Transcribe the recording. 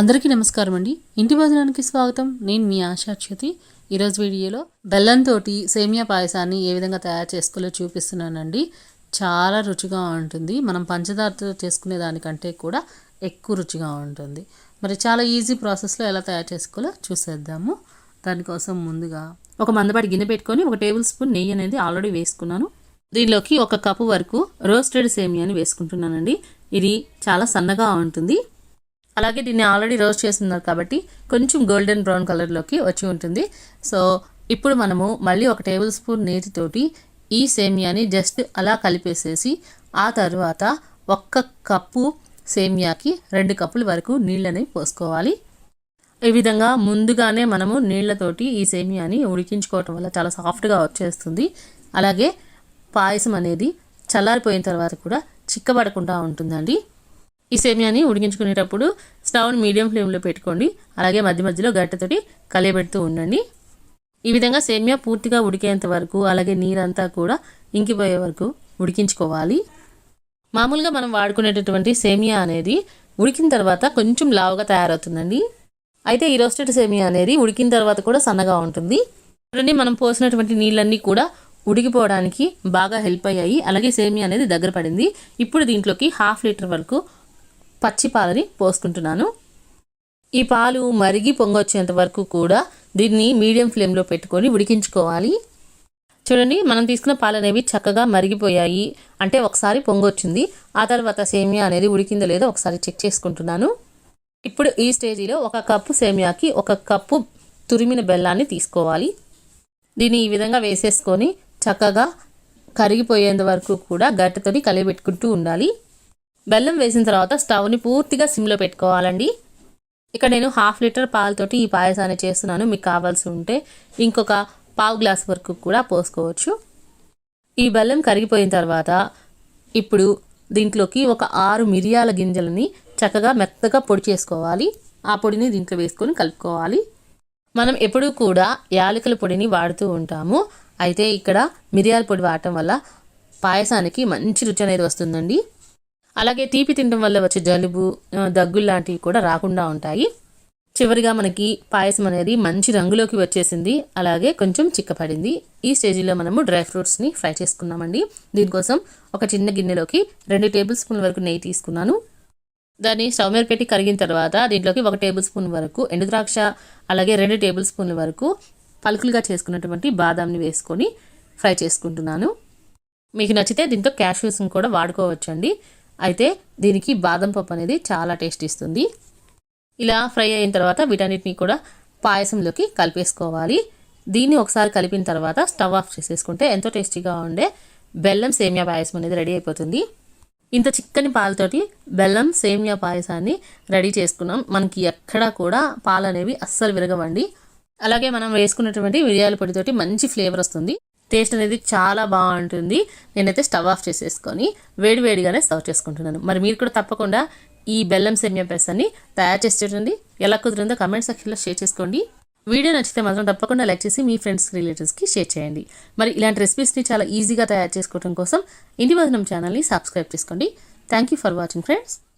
అందరికీ నమస్కారం అండి. ఇంటి భోజనానికి స్వాగతం. నేను మీ ఆశాచ్యుతి ఈరోజు వీడియోలో బెల్లంతో సేమియా పాయసాన్ని ఏ విధంగా తయారు చేసుకోలో చూపిస్తున్నానండి. చాలా రుచిగా ఉంటుంది. మనం పంచదారతో చేసుకునే దానికంటే కూడా ఎక్కువ రుచిగా ఉంటుంది. మరి చాలా ఈజీ ప్రాసెస్లో ఎలా తయారు చేసుకోవాలో చూసేద్దాము. దానికోసం ముందుగా ఒక మందపాటి గిన్నె పెట్టుకొని ఒక టేబుల్ స్పూన్ నెయ్యి అనేది ఆల్రెడీ వేసుకున్నాను. దీనిలోకి ఒక కప్పు వరకు రోస్టెడ్ సేమియాని వేసుకుంటున్నానండి. ఇది చాలా సన్నగా ఉంటుంది. అలాగే దీన్ని ఆల్రెడీ రోస్ట్ చేస్తున్నారు కాబట్టి కొంచెం గోల్డెన్ బ్రౌన్ కలర్లోకి వచ్చి ఉంటుంది. సో ఇప్పుడు మనము మళ్ళీ ఒక టేబుల్ స్పూన్ నీటితోటి ఈ సేమియాని జస్ట్ అలా కలిపేసేసి ఆ తర్వాత ఒక్క కప్పు సేమియాకి రెండు కప్పుల వరకు నీళ్ళని పోసుకోవాలి. ఈ విధంగా ముందుగానే మనము నీళ్ళతోటి ఈ సేమియాని ఉడికించుకోవటం వల్ల చాలా సాఫ్ట్గా వచ్చేస్తుంది. అలాగే పాయసం అనేది చల్లారిపోయిన తర్వాత కూడా చిక్కబడకుండా ఉంటుందండి. ఈ సేమియాని ఉడికించుకునేటప్పుడు స్టవ్ని మీడియం ఫ్లేమ్లో పెట్టుకోండి. అలాగే మధ్య మధ్యలో గట్టతోటి కలియబెడుతూ ఉండండి. ఈ విధంగా సేమియా పూర్తిగా ఉడికేంత వరకు అలాగే నీరంతా కూడా ఇంకిపోయే వరకు ఉడికించుకోవాలి. మామూలుగా మనం వాడుకునేటటువంటి సేమియా అనేది ఉడికిన తర్వాత కొంచెం లావుగా తయారవుతుందండి. అయితే ఈ రోస్టెడ్ సేమియా అనేది ఉడికిన తర్వాత కూడా సన్నగా ఉంటుంది. చూడండి మనం పోసినటువంటి నీళ్ళన్నీ కూడా ఉడికిపోవడానికి బాగా హెల్ప్ అయ్యాయి. అలాగే సేమియా అనేది దగ్గర పడింది. ఇప్పుడు దీంట్లోకి హాఫ్ లీటర్ వరకు పచ్చి పాలని పోసుకుంటున్నాను. ఈ పాలు మరిగి పొంగొచ్చేంత వరకు కూడా దీన్ని మీడియం ఫ్లేమ్లో పెట్టుకొని ఉడికించుకోవాలి. చూడండి మనం తీసుకున్న పాలు అనేవి చక్కగా మరిగిపోయాయి. అంటే ఒకసారి పొంగొచ్చింది. ఆ తర్వాత సేమియా అనేది ఉడికిందో లేదో ఒకసారి చెక్ చేసుకుంటున్నాను. ఇప్పుడు ఈ స్టేజీలో ఒక కప్పు సేమియాకి ఒక కప్పు తురిమిన బెల్లాన్ని తీసుకోవాలి. దీన్ని ఈ విధంగా వేసేసుకొని చక్కగా కరిగిపోయేంత వరకు కూడా గట్టతోని కలిపెట్టుకుంటూ ఉండాలి. బెల్లం వేసిన తర్వాత స్టవ్ని పూర్తిగా సిమ్లో పెట్టుకోవాలండి. ఇక్కడ నేను హాఫ్ లీటర్ పాలతోటి ఈ పాయసాన్ని చేస్తున్నాను. మీకు కావాల్సి ఉంటే ఇంకొక పావు గ్లాస్ వరకు కూడా పోసుకోవచ్చు. ఈ బెల్లం కరిగిపోయిన తర్వాత ఇప్పుడు దీంట్లోకి ఒక ఆరు మిరియాల గింజలని చక్కగా మెత్తగా పొడి చేసుకోవాలి. ఆ పొడిని దీంట్లో వేసుకొని కలుపుకోవాలి. మనం ఎప్పుడూ కూడా యాలకుల పొడిని వాడుతూ ఉంటాము. అయితే ఇక్కడ మిరియాల పొడి వాడటం వల్ల పాయసానికి మంచి రుచి అనేది వస్తుందండి. అలాగే తీపి తినడం వల్ల వచ్చే జలుబు దగ్గులు లాంటివి కూడా రాకుండా ఉంటాయి. చివరిగా మనకి పాయసం అనేది మంచి రంగులోకి వచ్చేసింది. అలాగే కొంచెం చిక్కపడింది. ఈ స్టేజీలో మనము డ్రై ఫ్రూట్స్ని ఫ్రై చేసుకున్నామండి దీనికోసం ఒక చిన్న గిన్నెలోకి రెండు టేబుల్ స్పూన్ వరకు నెయ్యి తీసుకున్నాను. దాన్ని స్టవ్ మీద పెట్టి కరిగిన తర్వాత దీంట్లోకి ఒక టేబుల్ స్పూన్ వరకు ఎండు ద్రాక్ష అలాగే రెండు టేబుల్ స్పూన్ల వరకు పలుకులుగా చేసుకున్నటువంటి బాదాంని వేసుకొని ఫ్రై చేసుకుంటున్నాను. మీకు నచ్చితే దీంతో క్యాష్యూస్ని కూడా వాడుకోవచ్చండి. అయితే దీనికి బాదం పప్పు అనేది చాలా టేస్ట్ ఇస్తుంది. ఇలా ఫ్రై అయిన తర్వాత వీటన్నిటిని కూడా పాయసంలోకి కలిపేసుకోవాలి. దీన్ని ఒకసారి కలిపిన తర్వాత స్టవ్ ఆఫ్ చేసేసుకుంటే ఎంతో టేస్టీగా ఉండే బెల్లం సేమియా పాయసం అనేది రెడీ అయిపోతుంది. ఇంత చిక్కని పాలతోటి బెల్లం సేమియా పాయసాన్ని రెడీ చేసుకున్నాం. మనకి ఎక్కడా కూడా పాలు అనేవి అస్సలు విరగవండి. అలాగే మనం వేసుకున్నటువంటి మిరియాల పొడితోటి మంచి ఫ్లేవర్ వస్తుంది. టేస్ట్ అనేది చాలా బాగుంటుంది. నేనైతే స్టవ్ ఆఫ్ చేసేసుకొని వేడివేడిగానే సర్వ్ చేసుకుంటున్నాను. మరి మీరు కూడా తప్పకుండా ఈ బెల్లం సేమియా పెసని తయారు చేసి చూడండి. ఎలా కుదిరిందో కమెంట్ సెక్షన్లో షేర్ చేసుకోండి. వీడియో నచ్చితే మాత్రం తప్పకుండా లైక్ చేసి మీ ఫ్రెండ్స్ రిలేటివ్స్కి షేర్ చేయండి. మరి ఇలాంటి రెసిపీస్ని చాలా ఈజీగా తయారు చేసుకోవడం కోసం ఇంటి ఛానల్ని సబ్స్క్రైబ్ చేసుకోండి. Thank you for watching friends